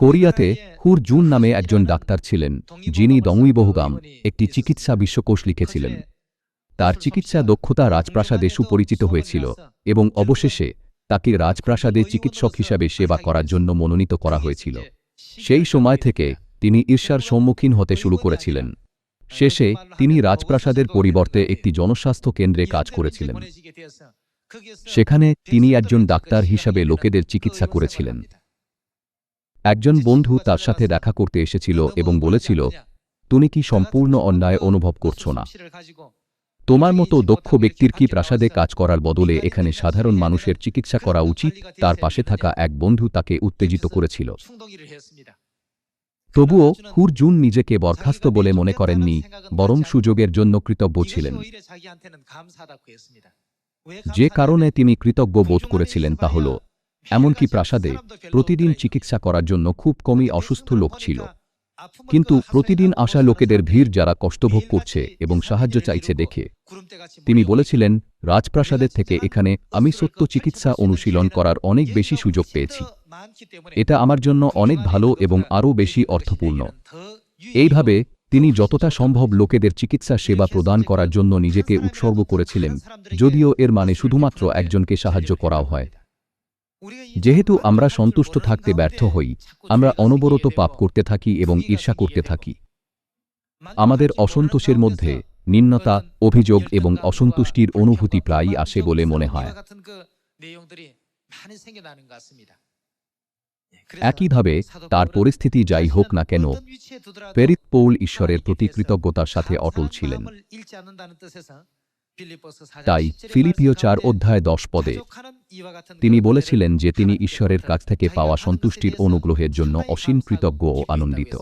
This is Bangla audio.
কোরিয়াতে হুর জুন নামে একজন ডাক্তার ছিলেন, যিনি দমুই বহুগাম একটি চিকিৎসা বিশ্বকোষ লিখেছিলেন। তার চিকিৎসা দক্ষতা রাজপ্রাসাদে সুপরিচিত হয়েছিল এবং অবশেষে তাকে রাজপ্রাসাদে চিকিৎসক হিসাবে সেবা করার জন্য মনোনীত করা হয়েছিল। সেই সময় থেকে তিনি ঈর্ষার সম্মুখীন হতে শুরু করেছিলেন। শেষে তিনি রাজপ্রাসাদের পরিবর্তে একটি জনস্বাস্থ্য কেন্দ্রে কাজ করেছিলেন। সেখানে তিনি একজন ডাক্তার হিসাবে লোকেদের চিকিৎসা করেছিলেন। একজন বন্ধু তার সাথে দেখা করতে এসেছিল এবং বলেছিল তুমি কি সম্পূর্ণ অন্যায় অনুভব করছ না? তোমার মতো দক্ষ ব্যক্তির কি প্রাসাদে কাজ করার বদলে এখানে সাধারণ মানুষের চিকিৎসা করা উচিত তার পাশে থাকা এক বন্ধু তাকে উত্তেজিত করেছিল। তবুও হুর জুন নিজেকে বরখাস্ত বলে মনে করেননি বরং সুযোগের জন্য কৃতজ্ঞ ছিলেন। যে কারণে তিনি কৃতজ্ঞ বোধ করেছিলেন তা হল এমনকি প্রাসাদে প্রতিদিন চিকিৎসা করার জন্য খুব কমই অসুস্থ লোক ছিল। কিন্তু প্রতিদিন আসা লোকেদের ভিড় যারা কষ্টভোগ করছে এবং সাহায্য চাইছে দেখে। তিনি বলেছিলেন, রাজপ্রাসাদের থেকে এখানে আমি সত্য চিকিৎসা অনুশীলন করার অনেক বেশি সুযোগ পেয়েছি। এটা আমার জন্য অনেক ভালো এবং আরও বেশি অর্থপূর্ণ। এইভাবে তিনি যতটা সম্ভব লোকেদের চিকিৎসা সেবা প্রদান করার জন্য নিজেকে উৎসর্গ করেছিলেন, যদিও এর মানে শুধুমাত্র একজনকে সাহায্য করাও হয়। যেহেতু আমরা সন্তুষ্ট থাকতে ব্যর্থ হই, আমরা অনবরত পাপ করতে থাকি এবং ঈর্ষা করতে থাকি। আমাদের অসন্তোষের মধ্যে নিম্নতা অভিযোগ এবং অসন্তুষ্টির অনুভূতি প্রায়ই আসে বলে মনে হয়। একইভাবে তার পরিস্থিতি যাই হোক না কেন পেরিত পৌল ঈশ্বরের প্রতি কৃতজ্ঞতার সাথে অটল ছিলেন। তাই ফিলিপিও চার অধ্যায় দশ পদে তিনি বলেছিলেন যে তিনি ঈশ্বরের কাছ থেকে পাওয়া সন্তুষ্টির অনুগ্রহের জন্য অসীম কৃতজ্ঞ ও আনন্দিত।